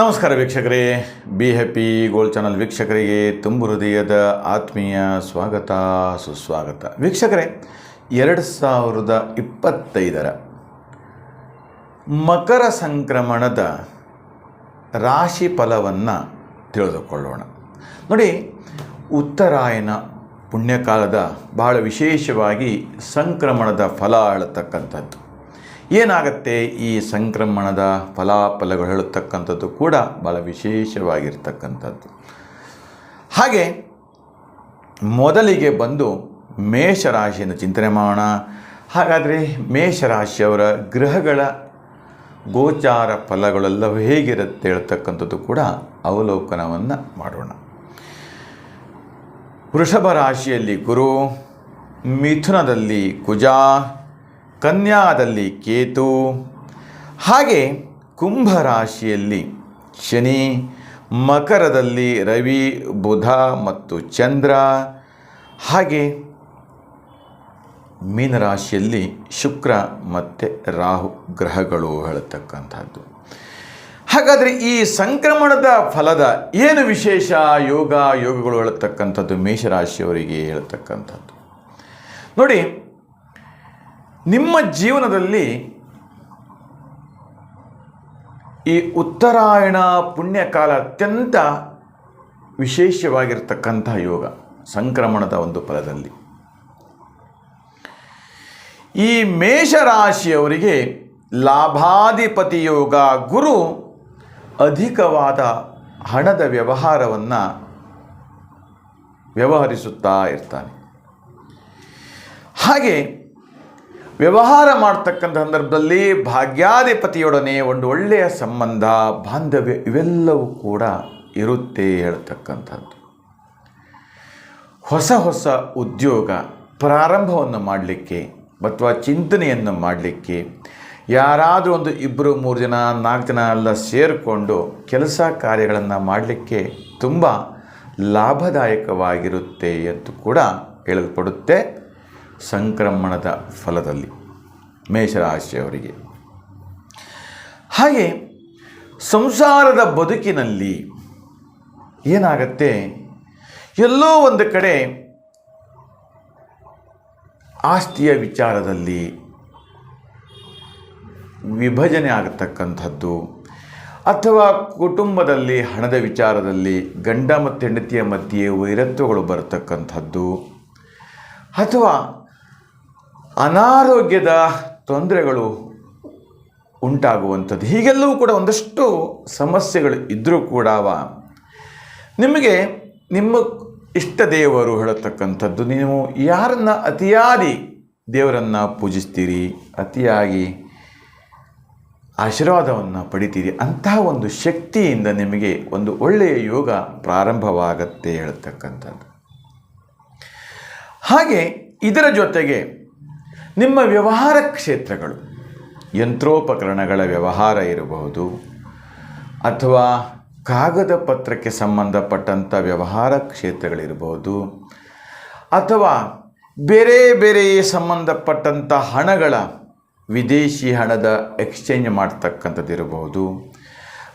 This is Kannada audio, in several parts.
ನಮಸ್ಕಾರ ವೀಕ್ಷಕರೇ. ಬಿ ಹ್ಯಾಪಿ ಗೋಲ್ಡ್ ಚಾನಲ್ ವೀಕ್ಷಕರಿಗೆ ತುಂಬು ಹೃದಯದ ಆತ್ಮೀಯ ಸ್ವಾಗತ, ಸುಸ್ವಾಗತ. ವೀಕ್ಷಕರೇ, ಎರಡು ಸಾವಿರದ ಇಪ್ಪತ್ತೈದರ ಮಕರ ಸಂಕ್ರಮಣದ ರಾಶಿ ಫಲವನ್ನು ತಿಳಿದುಕೊಳ್ಳೋಣ. ನೋಡಿ, ಉತ್ತರಾಯಣ ಪುಣ್ಯಕಾಲದ ಬಹಳ ವಿಶೇಷವಾಗಿ ಸಂಕ್ರಮಣದ ಫಲ ಹೇಳತಕ್ಕಂಥದ್ದು ಏನಾಗುತ್ತೆ ಈ ಸಂಕ್ರಮಣದ ಫಲಾಫಲಗಳು ಹೇಳತಕ್ಕಂಥದ್ದು ಕೂಡ ಭಾಳ ವಿಶೇಷವಾಗಿರ್ತಕ್ಕಂಥದ್ದು. ಹಾಗೆ ಮೊದಲಿಗೆ ಬಂದು ಮೇಷರಾಶಿಯನ್ನು ಚಿಂತನೆ ಮಾಡೋಣ. ಹಾಗಾದರೆ ಮೇಷರಾಶಿಯವರ ಗ್ರಹಗಳ ಗೋಚಾರ ಫಲಗಳೆಲ್ಲವೂ ಹೇಗಿರುತ್ತೆ ಹೇಳ್ತಕ್ಕಂಥದ್ದು ಕೂಡ ಅವಲೋಕನವನ್ನು ಮಾಡೋಣ. ವೃಷಭ ರಾಶಿಯಲ್ಲಿ ಗುರು, ಮಿಥುನದಲ್ಲಿ ಕುಜ ಕನ್ಯಾದಲ್ಲಿ ಕೇತು. ಹಾಗೆ ಕುಂಭ ರಾಶಿಯಲ್ಲಿ ಶನಿ, ಮಕರದಲ್ಲಿ ರವಿ, ಬುಧ ಮತ್ತು ಚಂದ್ರ. ಹಾಗೆ ಮೀನರಾಶಿಯಲ್ಲಿ ಶುಕ್ರ ಮತ್ತು ರಾಹು ಗ್ರಹಗಳು ಹೇಳತಕ್ಕಂಥದ್ದು. ಹಾಗಾದರೆ ಈ ಸಂಕ್ರಮಣದ ಫಲದ ಏನು ವಿಶೇಷ ಯೋಗ ಯೋಗಗಳು ಹೇಳತಕ್ಕಂಥದ್ದು ಮೇಷರಾಶಿಯವರಿಗೆ ಹೇಳ್ತಕ್ಕಂಥದ್ದು. ನೋಡಿ ನಿಮ್ಮ ಜೀವನದಲ್ಲಿ ಈ ಉತ್ತರಾಯಣ ಪುಣ್ಯಕಾಲ ಅತ್ಯಂತ ವಿಶೇಷವಾಗಿರ್ತಕ್ಕಂತಹ ಯೋಗ, ಸಂಕ್ರಮಣದ ಒಂದು ಫಲದಲ್ಲಿ. ಈ ಮೇಷರಾಶಿಯವರಿಗೆ ಲಾಭಾಧಿಪತಿ ಯೋಗ ಗುರು ಅಧಿಕವಾದ ಹಣದ ವ್ಯವಹಾರವನ್ನು ವ್ಯವಹರಿಸುತ್ತಾ ಇರ್ತಾನೆ. ಹಾಗೆ ವ್ಯವಹಾರ ಮಾಡ್ತಕ್ಕಂಥ ಸಂದರ್ಭದಲ್ಲಿ ಭಾಗ್ಯಾಧಿಪತಿಯೊಡನೆ ಒಂದು ಒಳ್ಳೆಯ ಸಂಬಂಧ, ಬಾಂಧವ್ಯ ಇವೆಲ್ಲವೂ ಕೂಡ ಇರುತ್ತೆ ಹೇಳ್ತಕ್ಕಂಥದ್ದು. ಹೊಸ ಹೊಸ ಉದ್ಯೋಗ ಪ್ರಾರಂಭವನ್ನು ಮಾಡಲಿಕ್ಕೆ ಅಥವಾ ಚಿಂತನೆಯನ್ನು ಮಾಡಲಿಕ್ಕೆ ಯಾರಾದರೂ ಒಂದು ಇಬ್ಬರು ಮೂರು ಜನ, ನಾಲ್ಕು ಜನ ಎಲ್ಲ ಸೇರಿಕೊಂಡು ಕೆಲಸ ಕಾರ್ಯಗಳನ್ನು ಮಾಡಲಿಕ್ಕೆ ತುಂಬ ಲಾಭದಾಯಕವಾಗಿರುತ್ತೆ ಎಂದು ಕೂಡ ಹೇಳಲ್ಪಡುತ್ತೆ. ಸಂಕ್ರಮಣದ ಫಲದಲ್ಲಿ, ಮೇಷರಾಶಿಯವರಿಗೆ. ಹಾಗೆ ಸಂಸಾರದ ಬದುಕಿನಲ್ಲಿ ಏನಾಗತ್ತೆ? ಎಲ್ಲೋ ಒಂದು ಕಡೆ ಆಸ್ತಿಯ ವಿಚಾರದಲ್ಲಿ ವಿಭಜನೆ ಆಗತಕ್ಕಂಥದ್ದು, ಅಥವಾ ಕುಟುಂಬದಲ್ಲಿ ಹಣದ ವಿಚಾರದಲ್ಲಿ ಗಂಡ ಮತ್ತು ಹೆಂಡತಿಯ ಮಧ್ಯೆ ವೈರತ್ವಗಳು ಬರತಕ್ಕಂಥದ್ದು, ಅಥವಾ ಅನಾರೋಗ್ಯದ ತೊಂದರೆಗಳು ಉಂಟಾಗುವಂಥದ್ದು. ಹೀಗೆಲ್ಲವೂ ಕೂಡ ಒಂದಷ್ಟು ಸಮಸ್ಯೆಗಳು ಇದ್ದರೂ ಕೂಡ ನಿಮಗೆ ನಿಮ್ಮ ಇಷ್ಟ ದೇವರು ಹೇಳತಕ್ಕಂಥದ್ದು, ನೀವು ಯಾರನ್ನು ಅತಿಯಾದಿ ದೇವರನ್ನು ಪೂಜಿಸ್ತೀರಿ, ಅತಿಯಾಗಿ ಆಶೀರ್ವಾದವನ್ನು ಪಡಿತೀರಿ, ಅಂತಹ ಒಂದು ಶಕ್ತಿಯಿಂದ ನಿಮಗೆ ಒಂದು ಒಳ್ಳೆಯ ಯೋಗ ಪ್ರಾರಂಭವಾಗತ್ತೆ ಹೇಳ್ತಕ್ಕಂಥದ್ದು. ಹಾಗೆ ಇದರ ಜೊತೆಗೆ ನಿಮ್ಮ ವ್ಯವಹಾರ ಕ್ಷೇತ್ರಗಳು, ಯಂತ್ರೋಪಕರಣಗಳ ವ್ಯವಹಾರ ಇರಬಹುದು, ಅಥವಾ ಕಾಗದ ಪತ್ರಕ್ಕೆ ಸಂಬಂಧಪಟ್ಟಂಥ ವ್ಯವಹಾರ ಕ್ಷೇತ್ರಗಳಿರಬಹುದು, ಅಥವಾ ಬೇರೆ ಬೇರೆ ಸಂಬಂಧಪಟ್ಟಂಥ ಹಣಗಳ ವಿದೇಶಿ ಹಣದ ಎಕ್ಸ್ಚೇಂಜ್ ಮಾಡ್ತಕ್ಕಂಥದ್ದು ಇರಬಹುದು,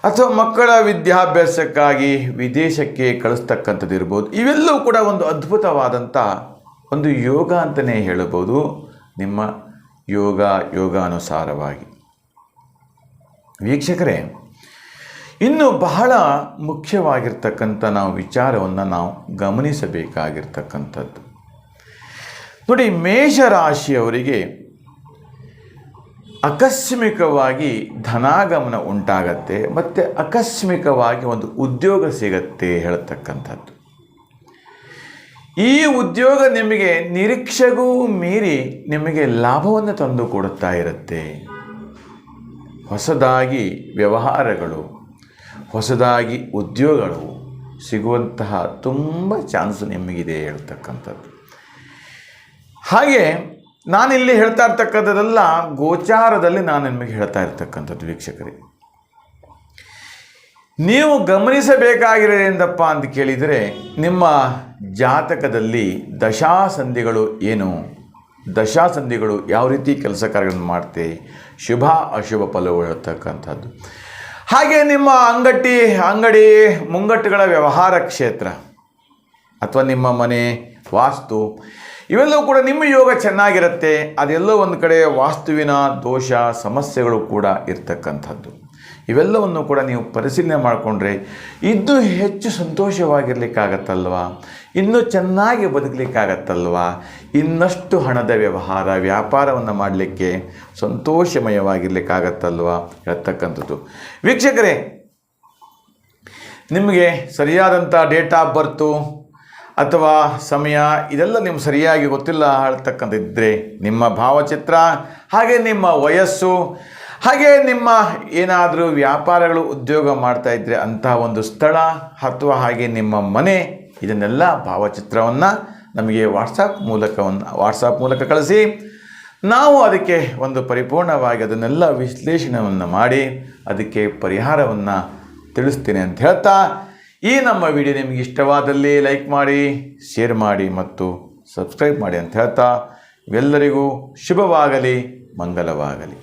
ಅಥವಾ ಮಕ್ಕಳ ವಿದ್ಯಾಭ್ಯಾಸಕ್ಕಾಗಿ ವಿದೇಶಕ್ಕೆ ಕಳಿಸ್ತಕ್ಕಂಥದ್ದು ಇರ್ಬೋದು ಇವೆಲ್ಲವೂ ಕೂಡ ಒಂದು ಅದ್ಭುತವಾದಂಥ ಒಂದು ಯೋಗ ಅಂತಲೇ ಹೇಳಬಹುದು. ನಿಮ್ಮ ಯೋಗ, ಯೋಗಾನುಸಾರವಾಗಿ. ವೀಕ್ಷಕರೇ, ಇನ್ನು ಬಹಳ ಮುಖ್ಯವಾಗಿರ್ತಕ್ಕಂಥ ನಾವು ವಿಚಾರವನ್ನು ನಾವು ಗಮನಿಸಬೇಕಾಗಿರ್ತಕ್ಕಂಥದ್ದು. ನೋಡಿ, ಮೇಷರಾಶಿಯವರಿಗೆ ಆಕಸ್ಮಿಕವಾಗಿ ಧನಾಗಮನ ಉಂಟಾಗತ್ತೆ, ಮತ್ತು ಆಕಸ್ಮಿಕವಾಗಿ ಒಂದು ಉದ್ಯೋಗ ಸಿಗತ್ತೆ ಹೇಳ್ತಕ್ಕಂಥದ್ದು. ಈ ಉದ್ಯೋಗ ನಿಮಗೆ ನಿರೀಕ್ಷೆಗೂ ಮೀರಿ ನಿಮಗೆ ಲಾಭವನ್ನು ತಂದು ಕೊಡುತ್ತಾ ಇರುತ್ತೆ. ಹೊಸದಾಗಿ ವ್ಯವಹಾರಗಳು, ಹೊಸದಾಗಿ ಉದ್ಯೋಗಗಳು ಸಿಗುವಂತಹ ತುಂಬ ಚಾನ್ಸ್ ನಿಮಗಿದೆ ಹೇಳ್ತಕ್ಕಂಥದ್ದು. ಹಾಗೆ ನಾನಿಲ್ಲಿ ಹೇಳ್ತಾ ಇರ್ತಕ್ಕಂಥದ್ದೆಲ್ಲ ಗೋಚಾರದಲ್ಲಿ ನಾನು ನಿಮಗೆ ಹೇಳ್ತಾ ಇರ್ತಕ್ಕಂಥದ್ದು ವೀಕ್ಷಕರೇ. ನೀವು ಗಮನಿಸಬೇಕಾಗಿರೋದೇಂದಪ್ಪ ಅಂತ ಕೇಳಿದರೆ ನಿಮ್ಮ ಜಾತಕದಲ್ಲಿ ದಶಾಸಂಧಿಗಳು ಏನು? ದಶಾಸಂಧಿಗಳು ಯಾವ ರೀತಿ ಕೆಲಸ ಕಾರ್ಯಗಳನ್ನು ಮಾಡ್ತೆ? ಶುಭ, ಅಶುಭ ಫಲಗಳು ಹೇಳ್ತಕ್ಕಂಥದ್ದು ಹಾಗೆ ನಿಮ್ಮ ಅಂಗಟ್ಟಿ ಅಂಗಡಿ ಮುಂಗಟ್ಟುಗಳ ವ್ಯವಹಾರ ಕ್ಷೇತ್ರ ಅಥವಾ ನಿಮ್ಮ ಮನೆ, ವಾಸ್ತು, ಇವೆಲ್ಲವೂ ಕೂಡ ನಿಮ್ಮ ಯೋಗ ಚೆನ್ನಾಗಿರುತ್ತೆ. ಅದೆಲ್ಲೋ ಒಂದು ಕಡೆ ವಾಸ್ತುವಿನ ದೋಷ, ಸಮಸ್ಯೆಗಳು ಕೂಡ ಇರ್ತಕ್ಕಂಥದ್ದು. ಇವೆಲ್ಲವನ್ನು ಕೂಡ ನೀವು ಪರಿಶೀಲನೆ ಮಾಡಿಕೊಂಡ್ರೆ ಇನ್ನೂ ಹೆಚ್ಚು ಸಂತೋಷವಾಗಿರ್ಲಿಕ್ಕಾಗತ್ತಲ್ವಾ? ಇನ್ನೂ ಚೆನ್ನಾಗಿ ಬದುಕಲಿಕ್ಕಾಗತ್ತಲ್ವಾ? ಇನ್ನಷ್ಟು ಹಣದ ವ್ಯವಹಾರ, ವ್ಯಾಪಾರವನ್ನು ಮಾಡಲಿಕ್ಕೆ ಸಂತೋಷಮಯವಾಗಿರ್ಲಿಕ್ಕಾಗತ್ತಲ್ವಾ? ಹೇಳ್ತಕ್ಕಂಥದ್ದು ವೀಕ್ಷಕರೇ, ನಿಮಗೆ ಸರಿಯಾದಂಥ ಡೇಟ್ ಆಫ್ ಬರ್ತು ಅಥವಾ ಸಮಯ ಇದೆಲ್ಲ ನಿಮ್ಗೆ ಸರಿಯಾಗಿ ಗೊತ್ತಿಲ್ಲ ಹೇಳ್ತಕ್ಕಂಥದ್ದಿದ್ದರೆ ನಿಮ್ಮ ಭಾವಚಿತ್ರ ಹಾಗೆ ನಿಮ್ಮ ವಯಸ್ಸು ಹಾಗೆ ನಿಮ್ಮ ಏನಾದರೂ ವ್ಯಾಪಾರಗಳು ಉದ್ಯೋಗ ಮಾಡ್ತಾ ಇದ್ದರೆ ಅಂತಹ ಒಂದು ಸ್ಥಳ ಅಥವಾ ಹಾಗೆ ನಿಮ್ಮ ಮನೆ, ಇದನ್ನೆಲ್ಲ ಭಾವಚಿತ್ರವನ್ನು ನಮಗೆ ವಾಟ್ಸಪ್ ಮೂಲಕವನ್ನು ವಾಟ್ಸಪ್ ಮೂಲಕ ಕಳಿಸಿ. ನಾವು ಅದಕ್ಕೆ ಒಂದು ಪರಿಪೂರ್ಣವಾಗಿ ಅದನ್ನೆಲ್ಲ ವಿಶ್ಲೇಷಣೆಯನ್ನು ಮಾಡಿ ಅದಕ್ಕೆ ಪರಿಹಾರವನ್ನು ತಿಳಿಸ್ತೀನಿ ಅಂತ ಹೇಳ್ತಾ, ಈ ನಮ್ಮ ವಿಡಿಯೋ ನಿಮಗೆ ಇಷ್ಟವಾದಲ್ಲಿ ಲೈಕ್ ಮಾಡಿ, ಶೇರ್ ಮಾಡಿ ಮತ್ತು ಸಬ್ಸ್ಕ್ರೈಬ್ ಮಾಡಿ ಅಂತ ಹೇಳ್ತಾ, ಇವೆಲ್ಲರಿಗೂ ಶುಭವಾಗಲಿ, ಮಂಗಲವಾಗಲಿ.